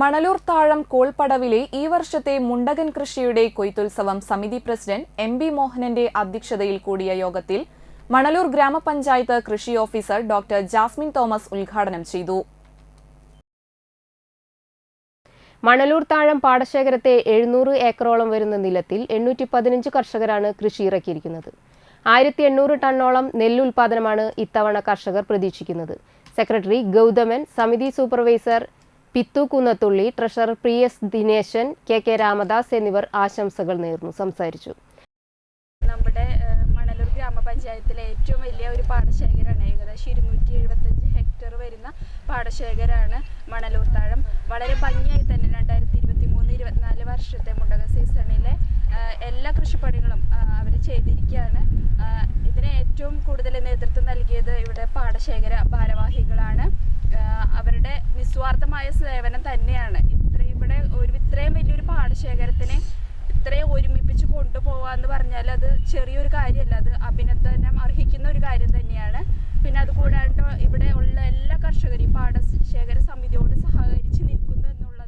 മണലൂർ താഴം കോൾപ്പടവിലെ ഈ വർഷത്തെ മുണ്ടകൻ കൃഷിയുടെ കൊയ്ത്തുത്സവം സമിതി പ്രസിഡന്റ് എം ബി മോഹനന്റെ അധ്യക്ഷതയിൽ കൂടിയ യോഗത്തിൽ മണലൂർ ഗ്രാമപഞ്ചായത്ത് കൃഷി ഓഫീസർ ഡോക്ടർ ജാസ്മിൻ തോമസ് ഉദ്ഘാടനം ചെയ്തു. മണലൂർ താഴം പാടശേഖരത്തെ എഴുന്നൂറ് ഏക്കറോളം വരുന്ന നിലത്തിൽ എണ്ണൂറ്റി പതിനഞ്ച് കർഷകരാണ് കൃഷി ഇറക്കിയിരിക്കുന്നത്. ആയിരത്തി എണ്ണൂറ് ടണ്ണോളം നെല്ലുൽപാദനമാണ് ഇത്തവണ കർഷകർ പ്രതീക്ഷിക്കുന്നത്. സെക്രട്ടറി ഗൗതമൻ സമിതി supervisor Pithu Kunnathully treasurer P S Dineshan K K Ramadas എന്നിവർ ആശംസകൾ നേർന്നു. സംസാരിച്ചു. നമ്മുടെ മണലൂർ ഗ്രാമപഞ്ചായത്തിലെ ഏറ്റവും വലിയ ഒരു പാടശേഖരമാണ് ഏകദേശം ഇരുന്നൂറ്റി എഴുപത്തഞ്ച് ഹെക്ടർ വരുന്ന പാടശേഖരമാണ് മണലൂർ താഴം. വളരെ ഭംഗിയായി തന്നെ രണ്ടായിരത്തി ഇരുപത്തി മൂന്ന് ഇരുപത്തിനാല് വർഷത്തെ മുണ്ടക സീസണിലെ എല്ലാ കൃഷിപ്പണികളും അവർ ചെയ്തിരിക്കുകയാണ്. ഇതിന് ഏറ്റവും കൂടുതൽ നേതൃത്വം നൽകിയത് ഇവിടെ പാടശേഖര അവരുടെ ശക്തമായ സേവനം തന്നെയാണ്. ഇത്രയും ഇവിടെ ഒരു ഇത്രയും വലിയൊരു പാടശേഖരത്തിനെ ഇത്രയും ഒരുമിപ്പിച്ച് കൊണ്ടുപോകാന്ന് പറഞ്ഞാൽ അത് ചെറിയൊരു കാര്യമല്ല. അത് അഭിനന്ദനം അർഹിക്കുന്ന ഒരു കാര്യം തന്നെയാണ്. പിന്നെ അതുകൂടാണ്ട് ഇവിടെ